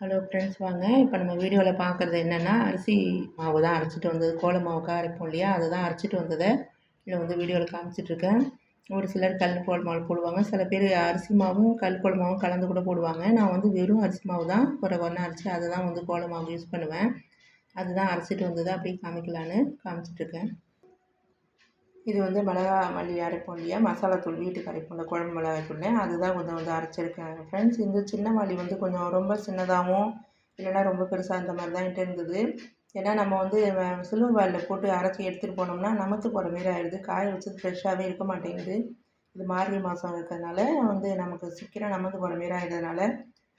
Hello friends வாங்க. இப்போ நம்ம வீடியோவில் பார்க்குறது என்னென்னா அரிசி மாவு தான் அரைச்சிட்டு வந்தது. கோல மாவுக்காக அரைப்போம் இல்லையா? அதுதான் அரைச்சிட்டு வந்ததை இதில் வந்து வீடியோவில் காமிச்சிட்ருக்கேன் ஒரு சிலர் கல் கோல் மாவு போடுவாங்க. சில பேர் அரிசி மாவும் கல் கோல் மாவும் கலந்து கூட போடுவாங்க. நான் வந்து வெறும் அரிசி மாவு தான் ஒரு ஒன்றா அரைச்சி அதை தான் வந்து கோல மாவு யூஸ் பண்ணுவேன். அதுதான் அரைச்சிட்டு வந்ததை அப்படியே காமிக்கலான்னு காமிச்சிட்ருக்கேன் இது வந்து மிளகா மல்லி அரைப்போம் இல்லையா? மசாலா தூள் வீட்டுக்கு அரைப்போம்ல குழம்பு மிளகாய் தூள். அதுதான் கொஞ்சம் வந்து அரைச்சிருக்கேன் ஃப்ரெண்ட்ஸ் இந்த சின்ன மல்லி வந்து கொஞ்சம் ரொம்ப சின்னதாகவும் இல்லைன்னா ரொம்ப பெருசாக அந்த மாதிரி தான் இருந்தது. ஏன்னா நம்ம வந்து சில்வர் வாயில் போட்டு அரைச்சி எடுத்துகிட்டு போனோம்னா நமத்து போகிற மாரி ஆயிடுது. காய வச்சு ஃப்ரெஷ்ஷாகவே இருக்க மாட்டேங்குது. இது மார்கழி மாதம் இருக்கிறதுனால வந்து நமக்கு சீக்கிரம் நமத்து போகிற மாரி ஆகிடுறதுனால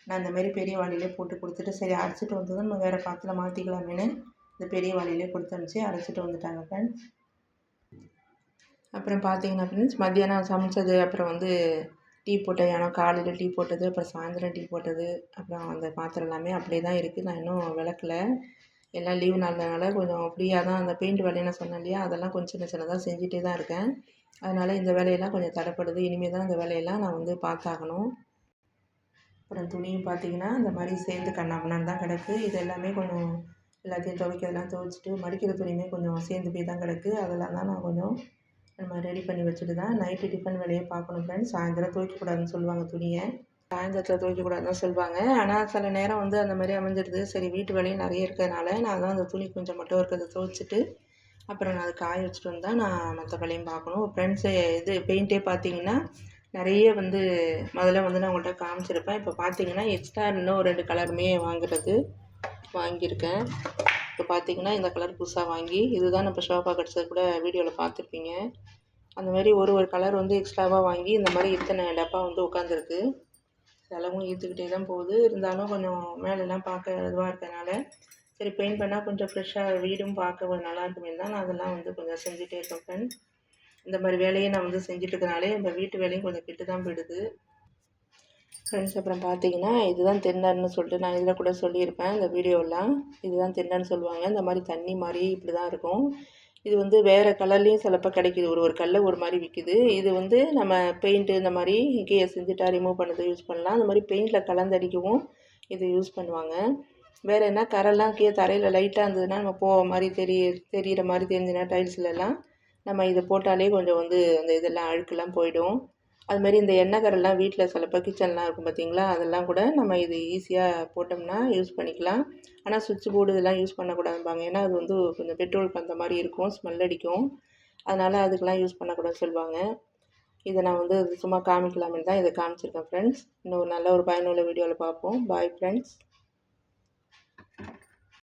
நான் இந்த மாரி பெரிய வாளியிலே போட்டு கொடுத்துட்டு சரி அரைச்சிட்டு வந்ததும் நம்ம வேறு பாத்தில் மாற்றிக்கலாமேனு இந்த பெரிய வாளியிலே கொடுத்து அனுப்பிச்சு அரைச்சிட்டு வந்துட்டாங்க ஃப்ரெண்ட்ஸ் அப்புறம் பார்த்தீங்கன்னா ஃப்ரெண்ட்ஸ் மத்தியானம் சமைச்சது அப்புறம் வந்து டீ போட்ட ஏன்னா காலையில் டீ போட்டது அப்புறம் சாயந்தரம் டீ போட்டது அப்புறம் அந்த பாத்திரம் எல்லாமே அப்படியே தான் இருக்குது நான் இன்னும் விளக்கல. எல்லாம் லீவு நாள்னால கொஞ்சம் ஃப்ரீயாக தான் அந்த பெயிண்ட் வேலையை நான் சொன்னேன் இல்லையா? அதெல்லாம் கொஞ்சம் சின்ன சின்னதாக செஞ்சுட்டே தான் இருக்கேன். அதனால் இந்த வேலையெல்லாம் கொஞ்சம் தடைப்படுது. இனிமேல் தான் இந்த வேலையெல்லாம் நான் வந்து பார்த்தாகணும். அப்புறம் துணியும் பார்த்தீங்கன்னா இந்த மாதிரி சேர்ந்து கண்ணாமண்ணான்னு தான் கிடக்கு. இது எல்லாமே கொஞ்சம் எல்லாத்தையும் துவைக்கிறதெல்லாம் துவைச்சிட்டு மடிக்கிற துணியுமே கொஞ்சம் சேர்ந்து போய் தான் கிடக்கு. அதெல்லாம் தான் நான் கொஞ்சம் நம்ம ரெடி பண்ணி வச்சுட்டு தான் நைட்டு டிஃபன் வேலையை பார்க்கணும் ஃப்ரெண்ட்ஸ் சாயந்தரம் துவைக்கக்கூடாதுன்னு சொல்லுவாங்க துணியை. சாயந்தரத்தில் துவைக்கக்கூடாதுன்னு சொல்லுவாங்க. ஆனால் சில நேரம் வந்து அந்த மாதிரி அமைஞ்சிடுது சரி வீட்டு வேலையும் நிறைய இருக்கிறதுனால நான் தான் அந்த துணி கொஞ்சம் மட்டும் இருக்கிறத துவைச்சிட்டு அப்புறம் நான் அதை காய வச்சுட்டு வந்தால் நான் மற்ற வேலையும் பார்க்கணும். ஃப்ரெண்ட்ஸு இது பெயிண்ட்டே பார்த்தீங்கன்னா நிறைய வந்து முதல்ல வந்து நான் உங்கள்கிட்ட காமிச்சிருப்பேன். இப்போ பார்த்தீங்கன்னா எக்ஸ்ட்ரா இன்னும் ரெண்டு கலருமே வாங்குறது வாங்கியிருக்கேன். இப்போ பார்த்தீங்கன்னா இந்த கலர் புதுசாக வாங்கி இதுதான் நம்ம ஷோஃபா கிடச்சது கூட வீடியோவில் பார்த்துருப்பீங்க. அந்த மாதிரி ஒரு ஒரு கலர் வந்து எக்ஸ்ட்ராவாக வாங்கி இந்த மாதிரி இத்தனை டப்பா வந்து உட்காந்துருக்கு செலவும் ஈர்த்துக்கிட்டே தான் போகுது. இருந்தாலும் கொஞ்சம் மேலெல்லாம் பார்க்க இதுவாக இருக்கிறதுனால சரி பெயிண்ட் பண்ணால் கொஞ்சம் ஃப்ரெஷ்ஷாக வீடும் பார்க்க கொஞ்சம் நல்லா இருக்குமே தான் நான் அதெல்லாம் வந்து கொஞ்சம் செஞ்சுட்டே இருக்கேன் ஃப்ரெண்ட் இந்த மாதிரி வேலையை நான் வந்து செஞ்சுட்டு இருக்கனாலே இந்த வீட்டு வேலையும் கொஞ்சம் கெட்டு தான் போயிடுது. ஃப்ரெண்ட்ஸ் அப்புறம் பார்த்தீங்கன்னா இதுதான் தென்னர்னு சொல்லிட்டு நான் இதில் கூட சொல்லியிருப்பேன் இந்த வீடியோலாம் இதுதான் தென்னர்னு சொல்லுவாங்க. இந்த மாதிரி தண்ணி மாதிரி இப்படி தான் இருக்கும். இது வந்து வேறு கலர்லேயும் சிலப்போ கிடைக்கிது. ஒரு ஒரு கல்லில் ஒரு மாதிரி விற்கிது இது வந்து நம்ம பெயிண்ட்டு இந்த மாதிரி கீழே செஞ்சுட்டா ரிமூவ் பண்ணது யூஸ் பண்ணலாம். அந்த மாதிரி பெயிண்டில் கலந்தடிக்கவும் இது யூஸ் பண்ணுவாங்க. வேறு என்ன? கரெல்லாம் கீழே தரையில் லைட்டாக இருந்ததுன்னா நம்ம போக மாதிரி தெரிய தெரிகிற மாதிரி தெரிஞ்சுன்னா டைல்ஸ்லலாம் நம்ம இதை போட்டாலே கொஞ்சம் வந்து அந்த இதெல்லாம் அழுக்கெல்லாம் போயிடும். அதுமாரி இந்த எண்ணெய் கரெல்லாம் வீட்டில் சிலப்போ கிச்சன்லாம் இருக்கும் பார்த்திங்களா அதெல்லாம் கூட நம்ம இது ஈஸியாக போட்டோம்னா யூஸ் பண்ணிக்கலாம். ஆனால் சுவிட்ச் போர்டு இதெல்லாம் யூஸ் பண்ணக்கூடாதும்பாங்க. ஏன்னா அது வந்து கொஞ்சம் பெட்ரோல் அந்த மாதிரி இருக்கும் ஸ்மெல் அடிக்கும். அதனால் அதுக்கெலாம் யூஸ் பண்ணக்கூடாதுன்னு சொல்லுவாங்க. இதை நான் வந்து சும்மா காமிக்கலாமே தான் இதை காமிச்சிருக்கேன் ஃப்ரெண்ட்ஸ் இன்னும் நல்ல ஒரு பயனுள்ள வீடியோவில் பார்ப்போம். Bye friends